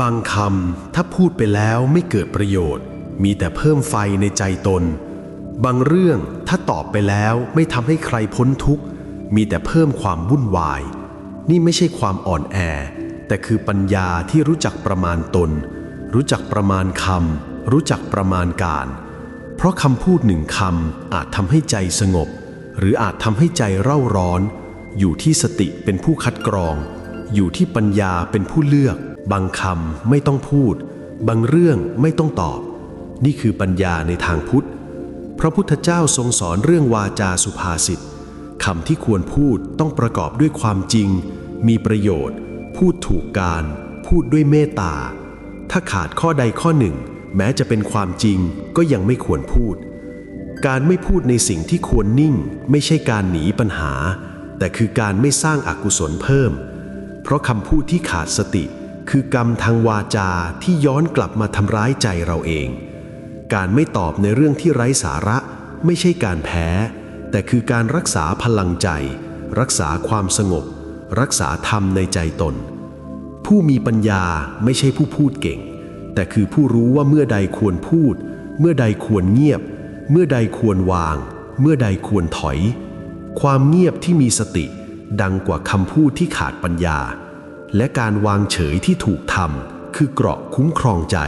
บางคำถ้าพูดไปแล้วไม่เกิดประโยชน์ มีแต่เพิ่มไฟในใจตน บางเรื่องถ้าตอบไปแล้วไม่ทำให้ใครพ้นทุกข์ มีแต่เพิ่มความวุ่นวาย นี่ไม่ใช่ความอ่อนแอ แต่คือปัญญาที่รู้จักประมาณตน รู้จักประมาณคำรู้จักประมาณการ เพราะคำพูดหนึ่งคำอาจทำให้ใจสงบ หรืออาจทำให้ใจเร่าร้อน อยู่ที่สติเป็นผู้คัดกรอง อยู่ที่ปัญญาเป็นผู้เลือก บางคำไม่ต้องพูด บางเรื่องไม่ต้องตอบ นี่คือปัญญาในทางพุทธ พระพุทธเจ้าทรงสอนเรื่องวาจาสุภาษิตคำที่ควรพูดต้องประกอบด้วยความจริง มีประโยชน์ พูดถูกการ พูดด้วยเมตตา ถ้าขาดข้อใดข้อหนึ่ง แม้จะเป็นความจริงก็ยังไม่ควรพูด การไม่พูดในสิ่งที่ควรนิ่ง ไม่ใช่การหนีปัญหา แต่คือการไม่สร้างอากุศลเพิ่ม เพราะคำพูดที่ขาดสติ คือกรรมทางวาจาที่ย้อนกลับมาทำร้ายใจเราเอง การไม่ตอบในเรื่องที่ไร้สาระไม่ใช่การแพ้ แต่คือการรักษาพลังใจ รักษาความสงบ รักษาธรรมในใจตน ผู้มีปัญญาไม่ใช่ผู้พูดเก่ง แต่คือผู้รู้ว่าเมื่อใดควรพูด เมื่อใดควรเงียบ เมื่อใดควรวาง เมื่อใดควรถอย ความเงียบที่มีสติ ดังกว่าคำพูดที่ขาดปัญญา และการวางเฉยที่ถูกทำคือเกราะคุ้มครองใจ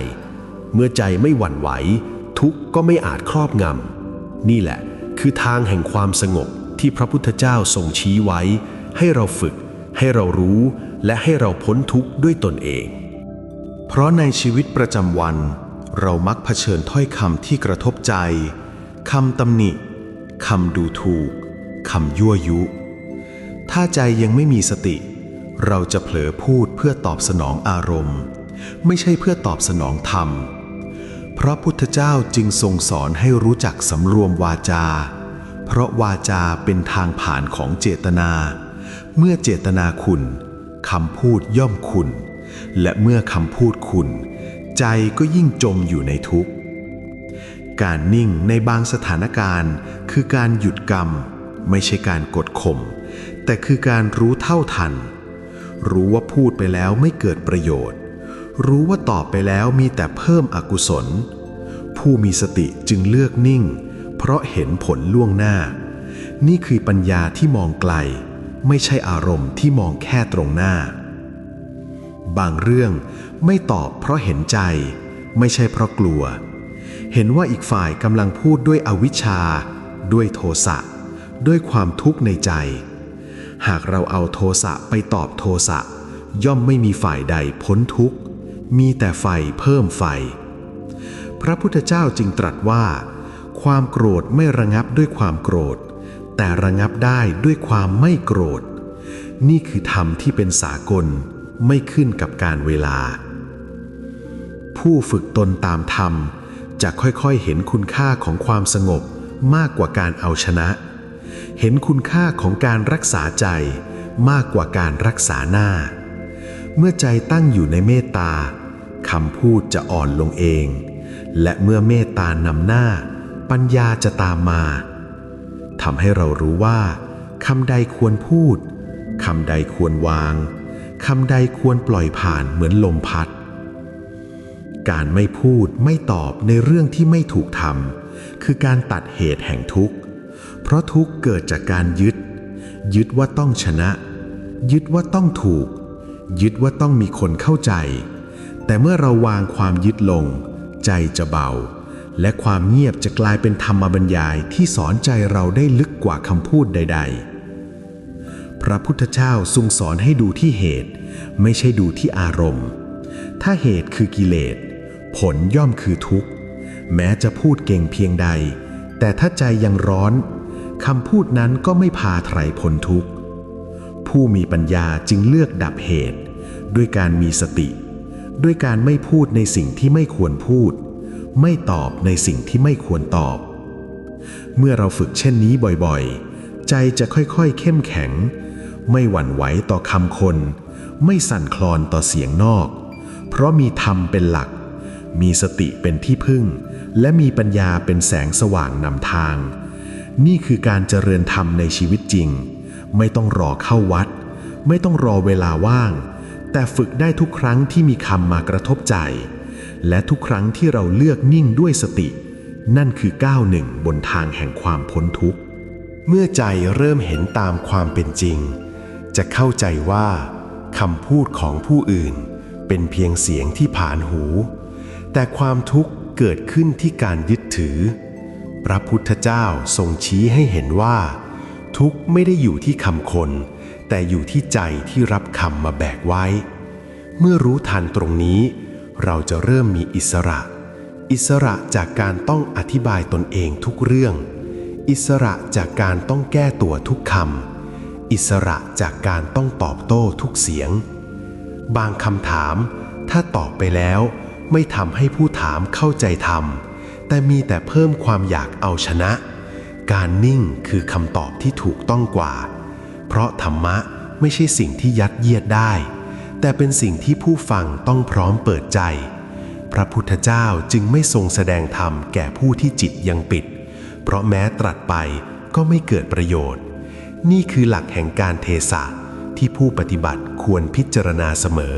เมื่อใจไม่หวั่นไหว ทุกก็ไม่อาจครอบงำนี่แหละคือทางแห่งความสงบที่พระพุทธเจ้าทรงชี้ไว้ ให้เราฝึก ให้เรารู้ และให้เราพ้นทุกข์ด้วยตนเอง เพราะในชีวิตประจำวัน เรามักเผชิญถ้อยคำที่กระทบใจคำตำหนิคำดูถูกคำยั่วยุ ถ้าใจยังไม่มีสติ เราจะเผลอพูดเพื่อตอบสนองอารมณ์ ไม่ใช่เพื่อตอบสนองธรรม พระพุทธเจ้าจึงทรงสอนให้รู้จักสำรวมวาจา เพราะวาจาเป็นทางผ่านของเจตนา เมื่อเจตนาคุณคำพูดย่อมคุณ และเมื่อคำพูดคุณ ใจก็ยิ่งจมอยู่ในทุกข์ การนิ่งในบางสถานการณ์ คือการหยุดกรรม ไม่ใช่การกดข่มแต่คือการรู้เท่าทัน รู้ว่าพูดไปแล้วไม่เกิดประโยชน์ รู้ว่าตอบไปแล้วมีแต่เพิ่มอกุศล ผู้มีสติจึงเลือกนิ่ง เพราะเห็นผลล่วงหน้า นี่คือปัญญาที่มองไกล ไม่ใช่อารมณ์ที่มองแค่ตรงหน้า บางเรื่องไม่ตอบเพราะเห็นใจ ไม่ใช่เพราะกลัว เห็นว่าอีกฝ่ายกำลังพูดด้วยอวิชชา ด้วยโทสะด้วยความทุกข์ในใจ หากเราเอาโทสะไปตอบโทสะ ย่อมไม่มีฝ่ายใดพ้นทุกข์ มีแต่ไฟเพิ่มไฟ พระพุทธเจ้าจึงตรัสว่า ความโกรธไม่ระงับด้วยความโกรธ แต่ระงับได้ด้วยความไม่โกรธ นี่คือธรรมที่เป็นสากลไม่ขึ้นกับการเวลา ผู้ฝึกตนตามธรรมจะค่อยๆเห็นคุณค่าของความสงบมากกว่าการเอาชนะ เห็นคุณค่าของการรักษาใจมากกว่าการรักษาหน้า เมื่อใจตั้งอยู่ในเมตตาคำพูดจะอ่อนลงเอง และเมื่อเมตตานำหน้า ปัญญาจะตามมาทำให้เรารู้ว่าคำใดควรพูดคำใดควรวางคำใดควรปล่อยผ่านเหมือนลมพัด การไม่พูดไม่ตอบในเรื่องที่ไม่ถูกทำคือการตัดเหตุแห่งทุกข์ เพราะทุกเกิดจากการยึด ยึดว่าต้องชนะ ยึดว่าต้องถูก ยึดว่าต้องมีคนเข้าใจ แต่เมื่อเราวางความยึดลง ใจจะเบา และความเงียบจะกลายเป็นธรรมบรรยายที่สอนใจเราได้ลึกกว่าคำพูดใด ๆ พระพุทธเจ้าทรงสอนให้ดูที่เหตุ ไม่ใช่ดูที่อารมณ์ ถ้าเหตุคือกิเลส ผลย่อมคือทุกข์ แม้จะพูดเก่งเพียงใด แต่ถ้าใจยังร้อน คำพูดนั้นก็ไม่พาไถรพ้นทุกข์ ผู้มีปัญญาจึงเลือกดับเหตุ ด้วยการมีสติ ด้วยการไม่พูดในสิ่งที่ไม่ควรพูด ไม่ตอบในสิ่งที่ไม่ควรตอบ เมื่อเราฝึกเช่นนี้บ่อยๆ ใจจะค่อยๆ เข้มแข็ง ไม่หวั่นไหวต่อคำคน ไม่สั่นคลอนต่อเสียงนอก เพราะมีธรรมเป็นหลัก มีสติเป็นที่พึ่ง และมีปัญญาเป็นแสงสว่างนำทาง นี่คือการเจริญธรรมในชีวิตจริง ไม่ต้องรอเข้าวัด ไม่ต้องรอเวลาว่าง แต่ฝึกได้ทุกครั้งที่มีคำมากระทบใจ และทุกครั้งที่เราเลือกนิ่งด้วยสติ นั่นคือก้าวหนึ่งบนทางแห่งความพ้นทุกข์ เมื่อใจเริ่มเห็นตามความเป็นจริง จะเข้าใจว่าคำพูดของผู้อื่น เป็นเพียงเสียงที่ผ่านหู แต่ความทุกข์เกิดขึ้นที่การยึดถือ พระพุทธเจ้าทรงชี้ให้เห็นว่า ทุกข์ไม่ได้อยู่ที่คำคน แต่อยู่ที่ใจที่รับคำมาแบกไว้ เมื่อรู้ทันตรงนี้ เราจะเริ่มมีอิสระ อิสระจากการต้องอธิบายตนเองทุกเรื่อง อิสระจากการต้องแก้ตัวทุกคำอิสระจากการต้องตอบโต้ทุกเสียง บางคำถาม ถ้าตอบไปแล้ว ไม่ทำให้ผู้ถามเข้าใจธรรม แต่มีแต่เพิ่มความอยากเอาชนะ การนิ่งคือคำตอบที่ถูกต้องกว่า เพราะธรรมะไม่ใช่สิ่งที่ยัดเยียดได้ แต่เป็นสิ่งที่ผู้ฟังต้องพร้อมเปิดใจ พระพุทธเจ้าจึงไม่ทรงแสดงธรรมแก่ผู้ที่จิตยังปิด เพราะแม้ตรัสไปก็ไม่เกิดประโยชน์ นี่คือหลักแห่งการเทศะที่ผู้ปฏิบัติควรพิจารณาเสมอ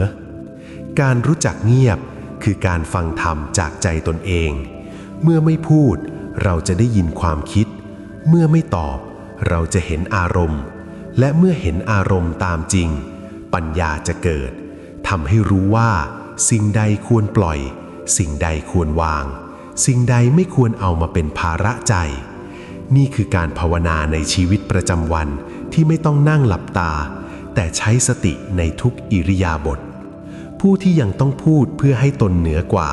การรู้จักเงียบคือการฟังธรรมจากใจตนเอง เมื่อไม่พูด เราจะได้ยินความคิด เมื่อไม่ตอบ เราจะเห็นอารมณ์ และเมื่อเห็นอารมณ์ตามจริง ปัญญาจะเกิดทำให้รู้ว่า สิ่งใดควรปล่อย สิ่งใดควรวาง สิ่งใดไม่ควรเอามาเป็นภาระใจ นี่คือการภาวนาในชีวิตประจำวันที่ไม่ต้องนั่งหลับตา แต่ใช้สติในทุกอิริยาบถผู้ที่ยังต้องพูดเพื่อให้ตนเหนือกว่า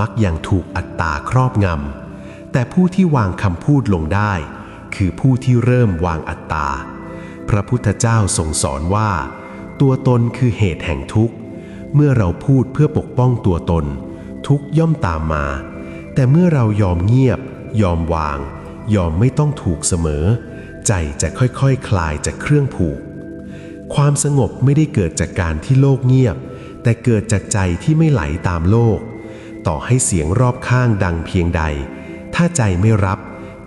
มักยังถูกอัตตาครอบงำ แต่ผู้ที่วางคำพูดลงได้ คือผู้ที่เริ่มวางอัตตา พระพุทธเจ้าทรงสอนว่า ตัวตนคือเหตุแห่งทุกข์ เมื่อเราพูดเพื่อปกป้องตัวตน ทุกย่อมตามมา แต่เมื่อเรายอมเงียบ ยอมวาง ยอมไม่ต้องถูกเสมอ ใจจะค่อยๆคคลายจากเครื่องผูก ความสงบไม่ได้เกิดจากการที่โลกเงียบ แต่เกิดจากใจที่ไม่ไหลตามโลก ต่อให้เสียงรอบข้างดังเพียงใด ถ้าใจไม่รับ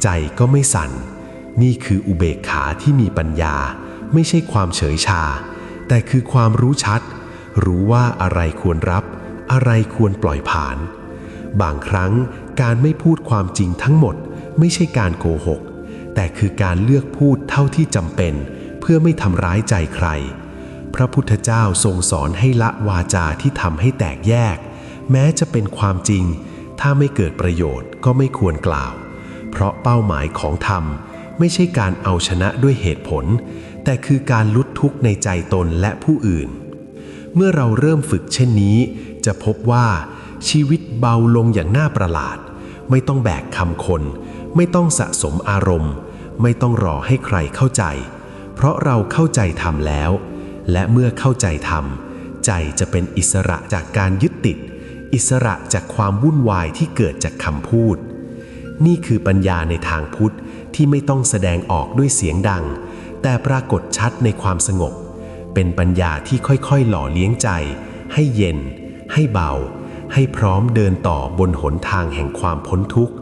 ใจก็ไม่สั่น นี่คืออุเบกขาที่มีปัญญา ไม่ใช่ความเฉยชา แต่คือความรู้ชัด รู้ว่าอะไรควรรับ อะไรควรปล่อยผ่าน บางครั้งการไม่พูดความจริงทั้งหมด ไม่ใช่การโกหก แต่คือการเลือกพูดเท่าที่จำเป็น เพื่อไม่ทำร้ายใจใคร พระพุทธเจ้าทรงสอนให้ละวาจาที่ทำให้แตกแยก แม้จะเป็นความจริง ถ้าไม่เกิดประโยชน์ก็ไม่ควรกล่าว เพราะเป้าหมายของธรรมไม่ใช่การเอาชนะด้วยเหตุผล แต่คือการลุดทุกข์ในใจตนและผู้อื่น เมื่อเราเริ่มฝึกเช่นนี้ จะพบว่าชีวิตเบาลงอย่างน่าประหลาด ไม่ต้องแบกคำคน ไม่ต้องสะสมอารมณ์ ไม่ต้องรอให้ใครเข้าใจ เพราะเราเข้าใจธรรมแล้ว และเมื่อเข้าใจธรรมใจจะเป็นอิสระจากการยึดติด อิสระจากความวุ่นวายที่เกิดจากคำพูด นี่คือปัญญาในทางพุทธที่ไม่ต้องแสดงออกด้วยเสียงดัง แต่ปรากฏชัดในความสงบ เป็นปัญญาที่ค่อยๆ หล่อเลี้ยงใจ ให้เย็น ให้เบา ให้พร้อมเดินต่อบนหนทางแห่งความพ้นทุกข์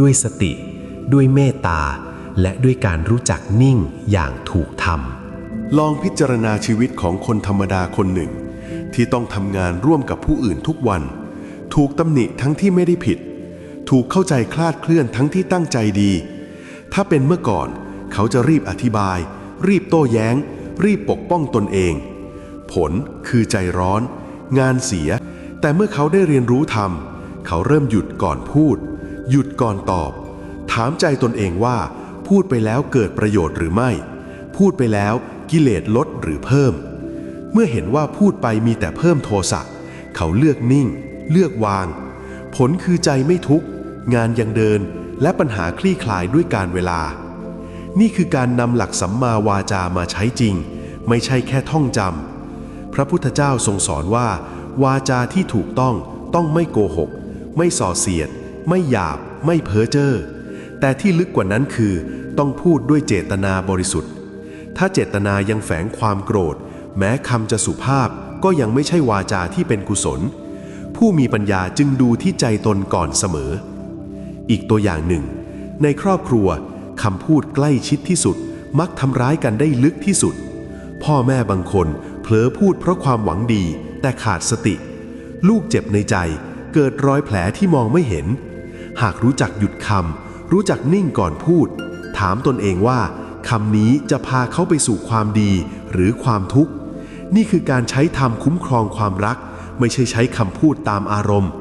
ด้วยสติ ด้วยเมตตา และด้วยการรู้จักนิ่งอย่างถูกธรรมลองพิจารณาชีวิตของคนธรรมดาคนหนึ่ง ที่ต้องทำงานร่วมกับผู้อื่นทุกวัน ถูกตำหนิทั้งที่ไม่ได้ผิด ถูกเข้าใจคลาดเคลื่อนทั้งที่ตั้งใจดี ถ้าเป็นเมื่อก่อน เขาจะรีบอธิบาย รีบโต้แย้ง รีบปกป้องตนเอง ผลคือใจร้อน งานเสีย แต่เมื่อเขาได้เรียนรู้ธรรมเขาเริ่มหยุดก่อนพูด หยุดก่อนตอบ ถามใจตนเองว่า พูดไปแล้วเกิดประโยชน์หรือไม่ พูดไปแล้วกิเลสลดหรือเพิ่ม เมื่อเห็นว่าพูดไปมีแต่เพิ่มโทสะเขาเลือกนิ่ง เลือกวาง ผลคือใจไม่ทุกข์ งานยังเดินและปัญหาคลี่คลายด้วยการเวลา นี่คือการนำหลักสัมมาวาจามาใช้จริง ไม่ใช่แค่ท่องจำพระพุทธเจ้าทรงสอนว่า วาจาที่ถูกต้องต้องไม่โกหก ไม่ส่อเสียด ไม่หยาบ ไม่เพ้อเจ้อแต่ที่ลึกกว่านั้นคือต้องพูดด้วยเจตนาบริสุทธิ์ ถ้าเจตนายังแฝงความโกรธ แม้คำจะสุภาพก็ยังไม่ใช่วาจาที่เป็นกุศล ผู้มีปัญญาจึงดูที่ใจตนก่อนเสมอ อีกตัวอย่างหนึ่ง ในครอบครัวคำพูดใกล้ชิดที่สุด มักทำร้ายกันได้ลึกที่สุด พ่อแม่บางคนเผลอพูดเพราะความหวังดี แต่ขาดสติ ลูกเจ็บในใจ เกิดรอยแผลที่มองไม่เห็น หากรู้จักหยุดคำรู้จักนิ่งก่อนพูด ถามตนเองว่าคำนี้จะพาเขาไปสู่ความดีหรือความทุกข์ นี่คือการใช้ธรรมคุ้มครองความรัก ไม่ใช่ใช้คำพูดตามอารมณ์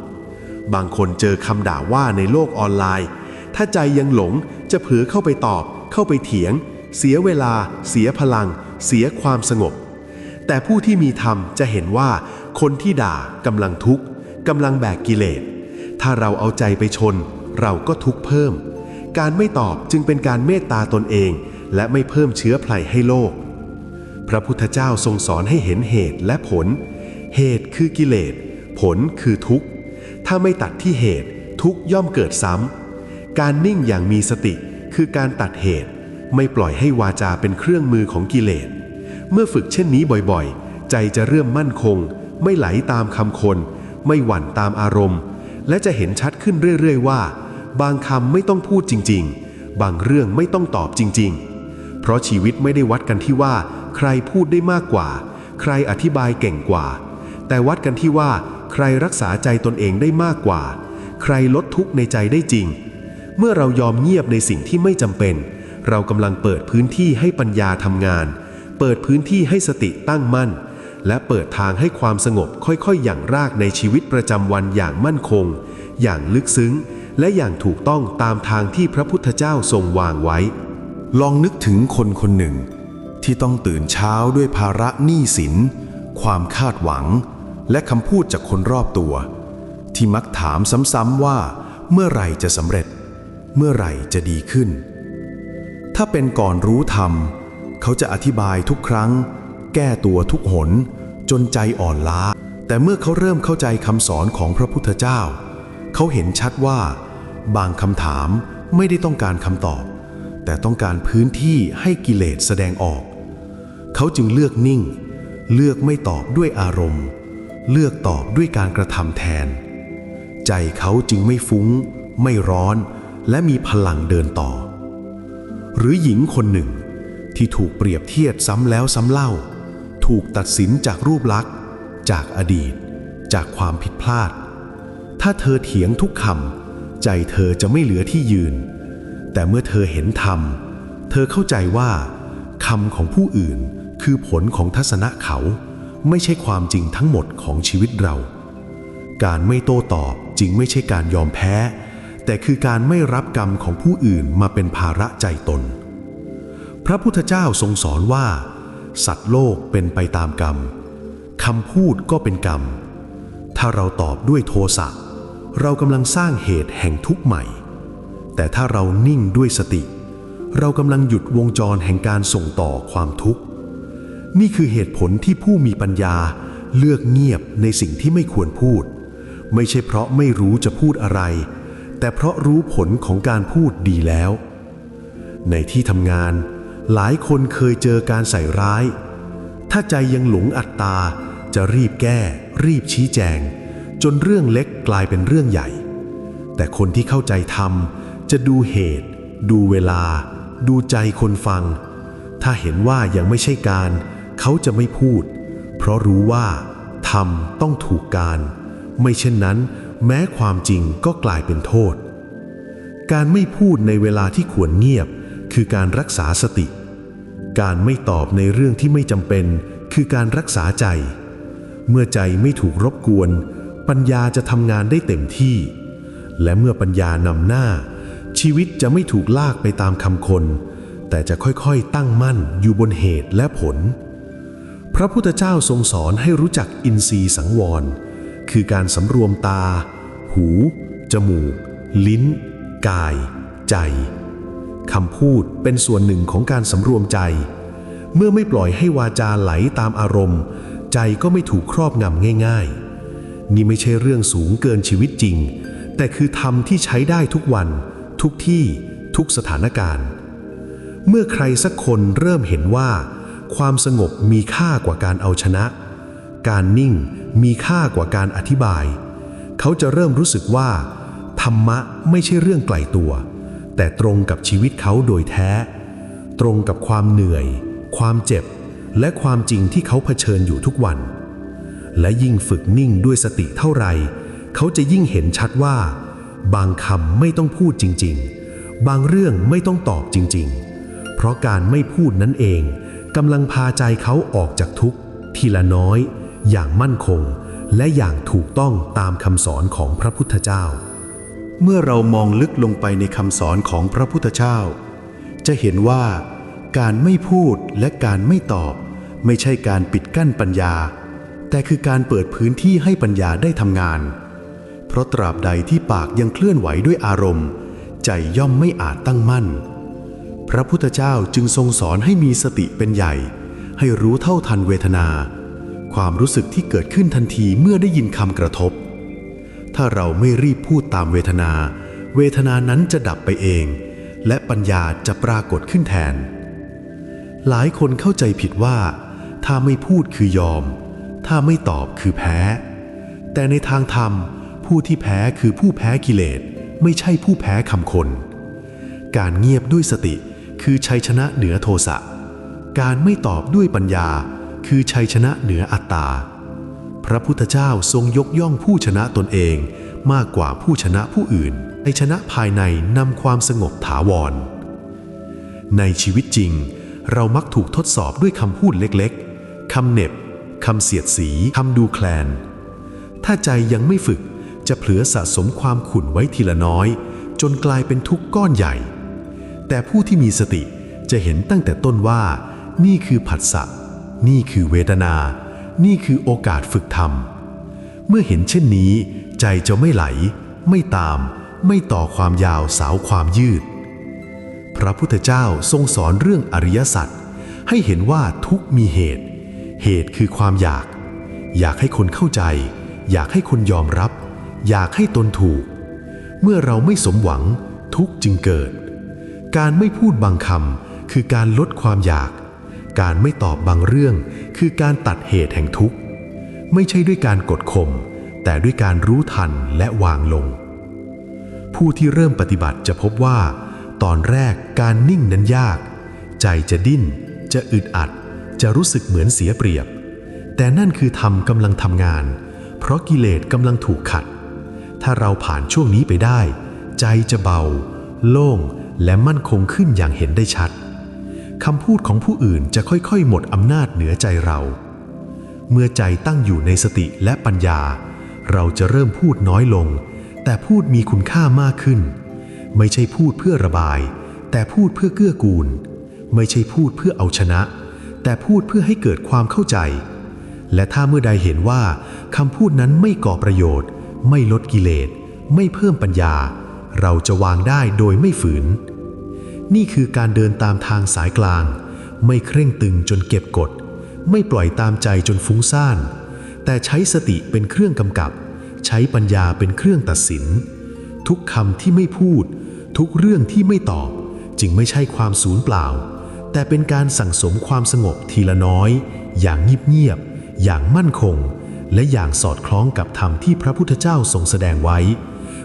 บางคนเจอคำด่าว่าในโลกออนไลน์ ถ้าใจยังหลงจะเผลอเข้าไปตอบ เข้าไปเถียง เสียเวลา เสียพลัง เสียความสงบ แต่ผู้ที่มีธรรมจะเห็นว่า คนที่ด่ากำลังทุกข์กำลังแบกกิเลส ถ้าเราเอาใจไปชน เราก็ทุกข์เพิ่ม การไม่ตอบจึงเป็นการเมตตาตนเอง และไม่เพิ่มเชื้อไพลให้โลกพระพุทธเจ้าทรงสอนให้เห็นเหตุและผล คือกิเลส ผลคือทุกข์ ถ้าไม่ตัดที่เหตุ ทุกข์ย่อมเกิดซ้ำ การนิ่งอย่างมีสติคือการตัดเหตุ ไม่ปล่อยให้วาจาเป็นเครื่องมือของกิเลส เมื่อฝึกเช่นนี้บ่อยๆ ใจจะเริ่มมั่นคง ไม่ไหลตามคำคน ไม่หวั่นตามอารมณ์ และจะเห็นชัดขึ้นเรื่อยๆว่า บางคำไม่ต้องพูดจริงๆ บางเรื่องไม่ต้องตอบจริง ๆ เพราะชีวิตไม่ได้วัดกันที่ว่า ใครพูดได้มากกว่า ใครอธิบายเก่งกว่า แต่วัดกันที่ว่าใครรักษาใจตนเองได้มากกว่า ใครลดทุกข์ในใจได้จริง เมื่อเรายอมเงียบในสิ่งที่ไม่จำเป็น เรากำลังเปิดพื้นที่ให้ปัญญาทำงาน เปิดพื้นที่ให้สติตั้งมั่น และเปิดทางให้ความสงบค่อยๆ อย่างรากในชีวิตประจำวันอย่างมั่นคง อย่างลึกซึ้ง และอย่างถูกต้องตามทางที่พระพุทธเจ้าทรงวางไว้ ลองนึกถึงคนคนหนึ่ง ที่ต้องตื่นเช้าด้วยภาระหนี้สินความคาดหวัง และคำพูดจากคนรอบตัว ที่มักถามซ้ำๆว่า เมื่อไหร่จะสำเร็จ เมื่อไหร่จะดีขึ้น ถ้าเป็นก่อนรู้ธรรม เขาจะอธิบายทุกครั้ง แก้ตัวทุกหน จนใจอ่อนล้า แต่เมื่อเขาเริ่มเข้าใจคำสอนของพระพุทธเจ้า เขาเห็นชัดว่า บางคำถามไม่ได้ต้องการคำตอบ แต่ต้องการพื้นที่ให้กิเลสแสดงออก เขาจึงเลือกนิ่ง เลือกไม่ตอบด้วยอารมณ์ เลือกตอบด้วยการกระทำแทน ใจเขาจึงไม่ฟุ้ง ไม่ร้อน และมีพลังเดินต่อ หรือหญิงคนหนึ่ง ที่ถูกเปรียบเทียบซ้ำแล้วซ้ำเล่า ถูกตัดสินจากรูปลักษณ์ จากอดีต จากความผิดพลาด ถ้าเธอเถียงทุกคำใจเธอจะไม่เหลือที่ยืน แต่เมื่อเธอเห็นธรรม เธอเข้าใจว่าคำของผู้อื่นคือผลของทัศนะเขา ไม่ใช่ความจริงทั้งหมดของชีวิตเรา การไม่โต้ตอบจริงไม่ใช่การยอมแพ้ แต่คือการไม่รับกรรมของผู้อื่นมาเป็นภาระใจตน พระพุทธเจ้าทรงสอนว่า สัตว์โลกเป็นไปตามกรรมคำพูดก็เป็นกรรม ถ้าเราตอบด้วยโทสะเรากำลังสร้างเหตุแห่งทุกข์ใหม่ แต่ถ้าเรานิ่งด้วยสติ เรากำลังหยุดวงจรแห่งการส่งต่อความทุกข์ นี่คือเหตุผลที่ผู้มีปัญญาเลือกเงียบในสิ่งที่ไม่ควรพูด ไม่ใช่เพราะไม่รู้จะพูดอะไร แต่เพราะรู้ผลของการพูดดีแล้ว ในที่ทำงาน หลายคนเคยเจอการใส่ร้าย ถ้าใจยังหลงอัตตาจะรีบแก้ รีบชี้แจง จนเรื่องเล็กกลายเป็นเรื่องใหญ่ แต่คนที่เข้าใจธรรมจะดูเหตุ ดูเวลา ดูใจคนฟัง ถ้าเห็นว่ายังไม่ใช่การ เขาจะไม่พูด เพราะรู้ว่าธรรมต้องถูกการ ไม่เช่นนั้น แม้ความจริงก็กลายเป็นโทษ การไม่พูดในเวลาที่ควรเงียบ คือการรักษาสติ การไม่ตอบในเรื่องที่ไม่จำเป็น คือการรักษาใจ เมื่อใจไม่ถูกรบกวน ปัญญาจะทำงานได้เต็มที่ และเมื่อปัญญานำหน้า ชีวิตจะไม่ถูกลากไปตามคำคน แต่จะค่อยๆตั้งมั่นอยู่บนเหตุและผล ระพุทธเจ้าทรงสอนให้รู้จักอินทรีย์สังวร คือการสำรวมตา หู จมูก ลิ้น กาย ใจคำพูดเป็นส่วนหนึ่งของการสำรวมใจ เมื่อไม่ปล่อยให้วาจาไหลตามอารมณ์ ใจก็ไม่ถูกครอบงำง่าย ๆ นี่ไม่ใช่เรื่องสูงเกินชีวิตจริง แต่คือธรรมที่ใช้ได้ทุกวัน ทุกที่ทุกสถานการณ์ เมื่อใครสักคนเริ่มเห็นว่า ความสงบมีค่ากว่าการเอาชนะ การนิ่งมีค่ากว่าการอธิบาย เขาจะเริ่มรู้สึกว่า ธรรมะไม่ใช่เรื่องไกลตัว แต่ตรงกับชีวิตเขาโดยแท้ ตรงกับความเหนื่อย ความเจ็บ และความจริงที่เขาเผชิญอยู่ทุกวัน และยิ่งฝึกนิ่งด้วยสติเท่าไหร่ เขาจะยิ่งเห็นชัดว่า บางคำไม่ต้องพูดจริง ๆ บางเรื่องไม่ต้องตอบจริง ๆ เพราะการไม่พูดนั่นเอง กำลังพาใจเขาออกจากทุกข์ ทีละน้อย อย่างมั่นคง และอย่างถูกต้องตามคำสอนของพระพุทธเจ้า เมื่อเรามองลึกลงไปในคำสอนของพระพุทธเจ้า จะเห็นว่าการไม่พูดและการไม่ตอบ ไม่ใช่การปิดกั้นปัญญา แต่คือการเปิดพื้นที่ให้ปัญญาได้ทำงาน เพราะตราบใดที่ปากยังเคลื่อนไหวด้วยอารมณ์ ใจย่อมไม่อาจตั้งมั่น พระพุทธเจ้าจึงทรงสอนให้มีสติเป็นใหญ่ ให้รู้เท่าทันเวทนา ความรู้สึกที่เกิดขึ้นทันทีเมื่อได้ยินคำกระทบ ถ้าเราไม่รีบพูดตามเวทนา เวทนานั้นจะดับไปเอง และปัญญาจะปรากฏขึ้นแทน หลายคนเข้าใจผิดว่า ถ้าไม่พูดคือยอม ถ้าไม่ตอบคือแพ้ แต่ในทางธรรม ผู้ที่แพ้คือผู้แพ้กิเลสไม่ใช่ผู้แพ้คำคน การเงียบด้วยสติ คือชัยชนะเหนือโทสะ การไม่ตอบด้วยปัญญา คือชัยชนะเหนืออัตตา พระพุทธเจ้าทรงยกย่องผู้ชนะตนเองมากกว่าผู้ชนะผู้อื่นในชนะภายในนำความสงบถาวร ในชีวิตจริง เรามักถูกทดสอบด้วยคำพูดเล็กๆ คำเน็บ คำเสียดสี คำดูแคลน ถ้าใจยังไม่ฝึกจะเผลอสะสมความขุ่นไว้ทีละน้อย จนกลายเป็นทุกข์ก้อนใหญ่ แต่ผู้ที่มีสติจะเห็นตั้งแต่ต้นว่า นี่คือผัสสะ นี่คือเวทนา นี่คือโอกาสฝึกธรรม เมื่อเห็นเช่นนี้ ใจจะไม่ไหล ไม่ตาม ไม่ต่อความยาวสาวความยืด พระพุทธเจ้าทรงสอนเรื่องอริยสัจให้เห็นว่าทุกมีเหตุ เหตุคือความอยาก อยากให้คนเข้าใจ อยากให้คนยอมรับ อยากให้ตนถูก เมื่อเราไม่สมหวังทุกจึงเกิด การไม่พูดบางคำคือการลดความอยาก การไม่ตอบบางเรื่อง คือการตัดเหตุแห่งทุกข์ ไม่ใช่ด้วยการกดข่มแต่ด้วยการรู้ทันและวางลง ผู้ที่เริ่มปฏิบัติจะพบว่า ตอนแรกการนิ่งนั้นยาก ใจจะดิ้น จะอึดอัด จะรู้สึกเหมือนเสียเปรียบ แต่นั่นคือธรรมกำลังทำงาน เพราะกิเลสกำลังถูกขัด ถ้าเราผ่านช่วงนี้ไปได้ ใจจะเบา โล่ง และมั่นคงขึ้นอย่างเห็นได้ชัดคำพูดของผู้อื่นจะค่อยๆ หมดอำนาจเหนือใจเรา เมื่อใจตั้งอยู่ในสติและปัญญา เราจะเริ่มพูดน้อยลง แต่พูดมีคุณค่ามากขึ้น ไม่ใช่พูดเพื่อระบาย แต่พูดเพื่อเกื้อกูล ไม่ใช่พูดเพื่อเอาชนะ แต่พูดเพื่อให้เกิดความเข้าใจ และถ้าเมื่อใดเห็นว่าคำพูดนั้นไม่ก่อประโยชน์ ไม่ลดกิเลส ไม่เพิ่มปัญญา เราจะวางได้โดยไม่ฝืน นี่คือการเดินตามทางสายกลาง ไม่เคร่งตึงจนเก็บกด ไม่ปล่อยตามใจจนฟุ้งซ่าน แต่ใช้สติเป็นเครื่องกำกับ ใช้ปัญญาเป็นเครื่องตัดสิน ทุกคำที่ไม่พูด ทุกเรื่องที่ไม่ตอบ จึงไม่ใช่ความสูญเปล่า แต่เป็นการสั่งสมความสงบทีละน้อย อย่างเงียบๆอย่างมั่นคง และอย่างสอดคล้องกับธรรมที่พระพุทธเจ้าทรงแสดงไว้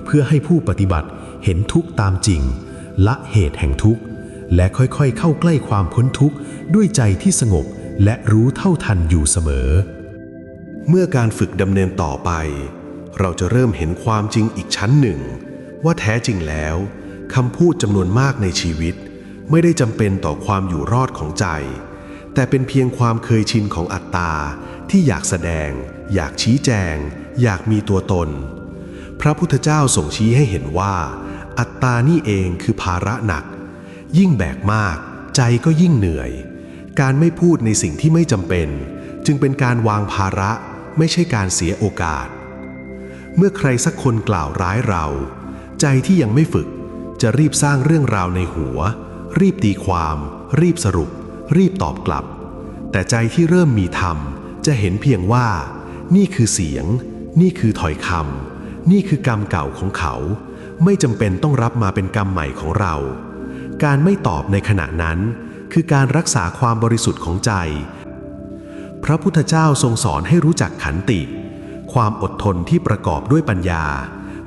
เพื่อให้ผู้ปฏิบัติเห็นทุกตามจริง ละเหตุแห่งทุกข์ และค่อยๆ เข้าใกล้ความพ้นทุกข์ ด้วยใจที่สงบและรู้เท่าทันอยู่เสมอ เมื่อการฝึกดำเนินต่อไป เราจะเริ่มเห็นความจริงอีกชั้นหนึ่ง ว่าแท้จริงแล้วคำพูดจำนวนมากในชีวิต ไม่ได้จำเป็นต่อความอยู่รอดของใจ แต่เป็นเพียงความเคยชินของอัตตาที่อยากแสดง อยากชี้แจง อยากมีตัวตน พระพุทธเจ้าส่งชี้ให้เห็นว่า อัตตานี่เองคือภาระหนัก ยิ่งแบกมากใจก็ยิ่งเหนื่อย การไม่พูดในสิ่งที่ไม่จำเป็น จึงเป็นการวางภาระไม่ใช่การเสียโอกาส เมื่อใครสักคนกล่าวร้ายเรา ใจที่ยังไม่ฝึกจะรีบสร้างเรื่องราวในหัว รีบตีความ รีบสรุป รีบตอบกลับ แต่ใจที่เริ่มมีธรรม จะเห็นเพียงว่า นี่คือเสียง นี่คือถอยคำนี่คือกรรมเก่าของเขา ไม่จำเป็นต้องรับมาเป็นกรรมใหม่ของเรา การไม่ตอบในขณะนั้น คือการรักษาความบริสุทธิ์ของใจ พระพุทธเจ้าทรงสอนให้รู้จักขันติ ความอดทนที่ประกอบด้วยปัญญา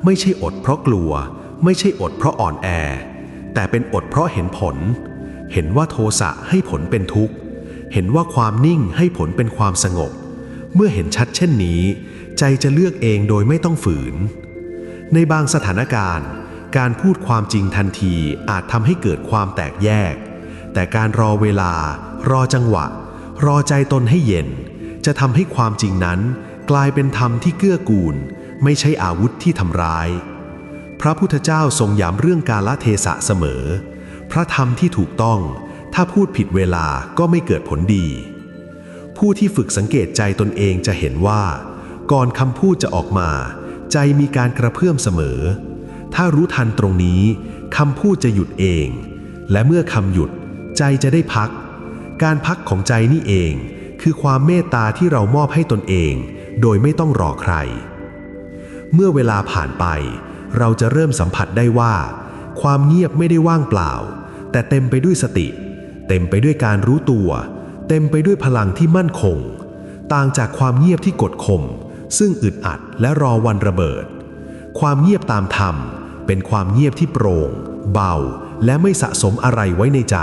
ไม่ใช่อดเพราะกลัว ไม่ใช่อดเพราะอ่อนแอ แต่เป็นอดเพราะเห็นผล เห็นว่าโทสะให้ผลเป็นทุกข์ เห็นว่าความนิ่งให้ผลเป็นความสงบ เมื่อเห็นชัดเช่นนี้ ใจจะเลือกเองโดยไม่ต้องฝืน ในบางสถานการณ์ การพูดความจริงทันทีอาจทำให้เกิดความแตกแยก แต่การรอเวลา รอจังหวะ รอใจตนให้เย็น จะทำให้ความจริงนั้นกลายเป็นธรรมที่เกื้อกูล ไม่ใช่อาวุธที่ทำร้าย พระพุทธเจ้าทรงย้ำเรื่องกาลเทศะเสมอ พระธรรมที่ถูกต้องถ้าพูดผิดเวลาก็ไม่เกิดผลดี ผู้ที่ฝึกสังเกตใจตนเองจะเห็นว่า ก่อนคำพูดจะออกมา ใจมีการกระเพื่อมเสมอ ถ้ารู้ทันตรงนี้คำพูดจะหยุดเอง และเมื่อคำหยุด ใจจะได้พัก การพักของใจนี่เอง คือความเมตตาที่เรามอบให้ตนเอง โดยไม่ต้องรอใคร เมื่อเวลาผ่านไป เราจะเริ่มสัมผัสได้ว่า ความเงียบไม่ได้ว่างเปล่า แต่เต็มไปด้วยสติ เต็มไปด้วยการรู้ตัว เต็มไปด้วยพลังที่มั่นคง ต่างจากความเงียบที่กดข่ม ซึ่งอึดอัดและรอวันระเบิด ความเงียบตามธรรม เป็นความเงียบที่โปร่ง เบา และไม่สะสมอะไรไว้ในใจ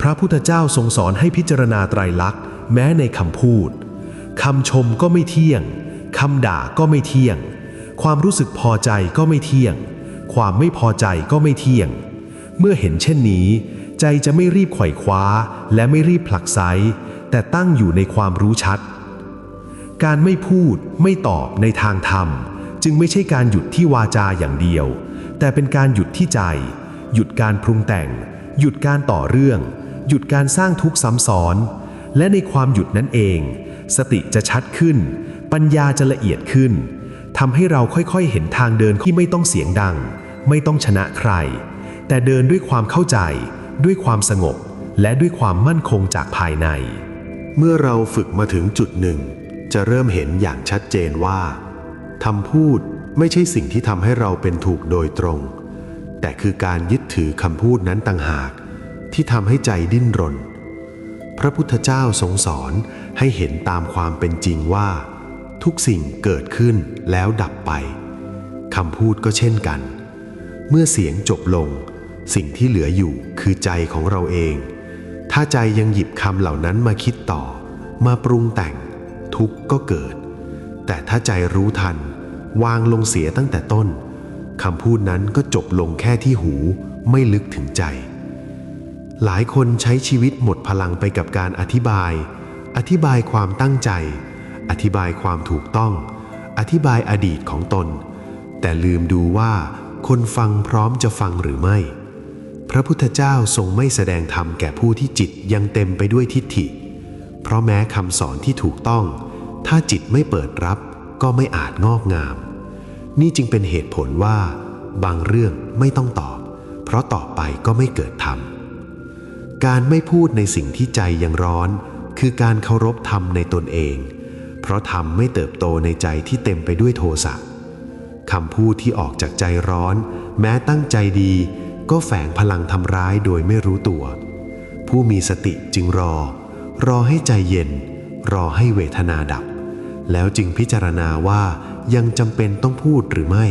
พระพุทธเจ้าทรงสอนให้พิจารณาไตรลักษณ์ แม้ในคำพูดคำชมก็ไม่เที่ยงคำด่าก็ไม่เที่ยง ความรู้สึกพอใจก็ไม่เที่ยง ความไม่พอใจก็ไม่เที่ยง เมื่อเห็นเช่นนี้ ใจจะไม่รีบไขว่คว้า และไม่รีบผลักไสแต่ตั้งอยู่ในความรู้ชัด การไม่พูดไม่ตอบในทางธรรม จึงไม่ใช่การหยุดที่วาจาอย่างเดียว แต่เป็นการหยุดที่ใจ หยุดการปรุงแต่ง หยุดการต่อเรื่อง หยุดการสร้างทุกข์ซ้ำซ้อน และในความหยุดนั้นเอง สติจะชัดขึ้น ปัญญาจะละเอียดขึ้นทำให้เราค่อยๆ เห็นทางเดินที่ไม่ต้องเสียงดัง ไม่ต้องชนะใคร แต่เดินด้วยความเข้าใจ ด้วยความสงบ และด้วยความมั่นคงจากภายใน เมื่อเราฝึกมาถึงจุดหนึ่ง จะเริ่มเห็นอย่างชัดเจนว่าคำพูดไม่ใช่สิ่งที่ทำให้เราเป็นถูกโดยตรง แต่คือการยึดถือคำพูดนั้นต่างหาก ที่ทำให้ใจดิ้นรน พระพุทธเจ้าทรงสอนให้เห็นตามความเป็นจริงว่า ทุกสิ่งเกิดขึ้นแล้วดับไปคำพูดก็เช่นกัน เมื่อเสียงจบลง สิ่งที่เหลืออยู่คือใจของเราเอง ถ้าใจยังหยิบคำเหล่านั้นมาคิดต่อ มาปรุงแต่ง ทุกข์ก็เกิด แต่ถ้าใจรู้ทัน วางลงเสียตั้งแต่ต้นคำพูดนั้นก็จบลงแค่ที่หูไม่ลึกถึงใจ หลายคนใช้ชีวิตหมดพลังไปกับการอธิบาย อธิบายความตั้งใจ อธิบายความถูกต้อง อธิบายอดีตของตน แต่ลืมดูว่าคนฟังพร้อมจะฟังหรือไม่ พระพุทธเจ้าทรงไม่แสดงธรรมแก่ผู้ที่จิตยังเต็มไปด้วยทิฏฐิ เพราะแม้คำสอนที่ถูกต้อง ถ้าจิตไม่เปิดรับก็ไม่อาจงอกงาม นี่จึงเป็นเหตุผลว่า บางเรื่องไม่ต้องตอบ เพราะตอบไปก็ไม่เกิดธรรม การไม่พูดในสิ่งที่ใจยังร้อน คือการเคารพธรรมในตนเอง เพราะธรรมไม่เติบโตในใจที่เต็มไปด้วยโทสะคำพูดที่ออกจากใจร้อน แม้ตั้งใจดี ก็แฝงพลังทำร้ายโดยไม่รู้ตัว ผู้มีสติจึงรอ รอให้ใจเย็น รอให้เวทนาดับ แล้วจึงพิจารณาว่ายังจำเป็นต้องพูดหรือไม่